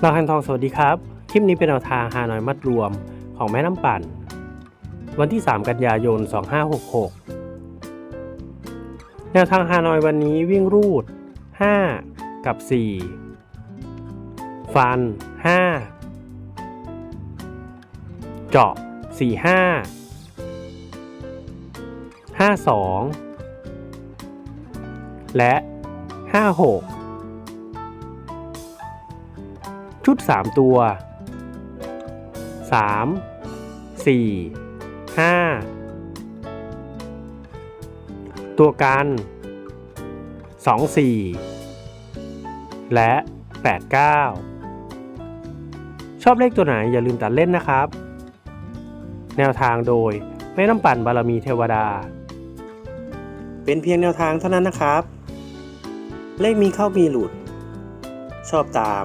เราคันทองสวัสดีครับ คลิปนี้เป็นแนวทางฮานอยมัดรวมของแม่น้ำปั่น วันที่ 3 กันยายน 2566 แนวทางฮานอยวันนี้วิ่งรูด 5 กับ 4 ฟัน 5 เจาะ 4 5 5 2 และ 5 ชุด 3 ตัว 3 4 5 ตัวกัน 2 4 และ 8 9 ชอบเลขตัวไหนอย่าลืมตัดเล่นนะครับ แนวทางโดยแม่น้ำปั่นบารมีเทวดา เป็นเพียงแนวทางเท่านั้นนะครับ เลขมีเข้ามีหลุด ชอบตาม